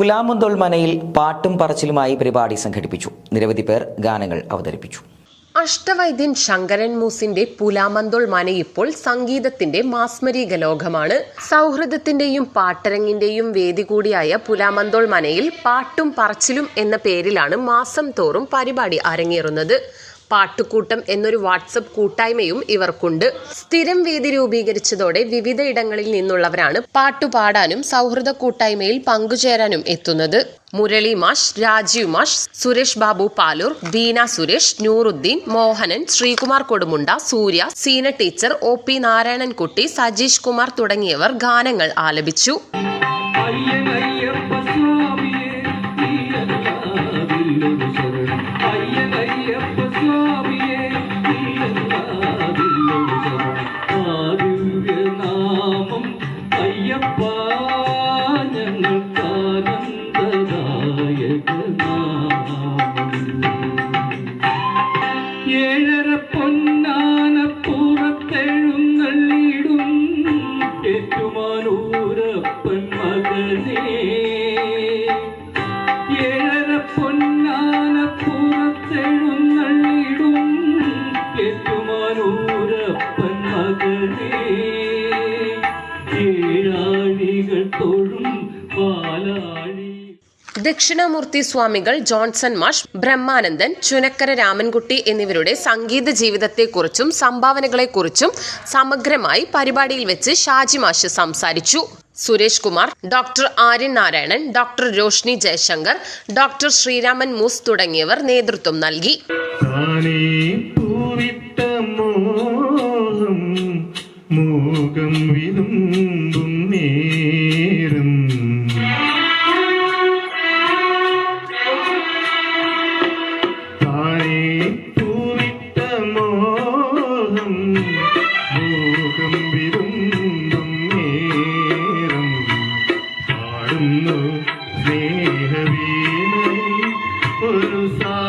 പുലാമുന്തോൾ മനയിൽ പാട്ടും പറച്ചിലുമായി പരിപാടി സംഘടിപ്പിച്ചു. നിരവധി പേർ ഗാനങ്ങൾ അവതരിപ്പിച്ചു. അഷ്ടവൈദ്യൻ ശങ്കരൻ മൂസിന്റെ പുലാമന്തോൾ മന ഇപ്പോൾ സംഗീതത്തിന്റെ മാസ്മരീക ലോകമാണ്. സൗഹൃദത്തിന്റെയും പാട്ടരങ്ങിന്റെയും വേദി കൂടിയായ പുലാമന്തോൾ മനയിൽ പാട്ടും പറച്ചിലും എന്ന പേരിലാണ് മാസം തോറും പരിപാടി അരങ്ങേറുന്നത്. പാട്ടുകൂട്ടം എന്നൊരു വാട്സപ്പ് കൂട്ടായ്മയും ഇവർക്കുണ്ട്. സ്ഥിരം വേദി രൂപീകരിച്ചതോടെ വിവിധ ഇടങ്ങളിൽ നിന്നുള്ളവരാണ് പാട്ടുപാടാനും സൗഹൃദ കൂട്ടായ്മയിൽ പങ്കുചേരാനും എത്തുന്നത്. മുരളി മാഷ് രാജീവ് മാഷ് Suresh Babu Paloor Beena Suresh Nooruddeen Mohanan Sreekumar Kodumunda Surya Seena teacher O P Narayanankutty Sajeesh Kumar തുടങ്ങിയവർ ഗാനങ്ങൾ ആലപിച്ചു. അയ്യപ്പ ഏഴര പൊന്നാന പുറത്തെഴുന്നള്ളിടും ഏറ്റുമാനൂരപ്പൻ മകനേ ദക്ഷിണാമൂർത്തി സ്വാമികൾ ജോൺസൺ മാഷ് ബ്രഹ്മാനന്ദൻ ചുനക്കര രാമൻകുട്ടി എന്നിവരുടെ സംഗീത ജീവിതത്തെക്കുറിച്ചും സംഭാവനകളെക്കുറിച്ചും സമഗ്രമായി പരിപാടിയിൽ വെച്ച് ഷാജി മാഷ് സംസാരിച്ചു. Suresh Kumar doctor Aryan Narayanan doctor Roshni Jayashankar doctor Sreeraman Moos തുടങ്ങിയവർ നേതൃത്വം നൽകി. ফুল সা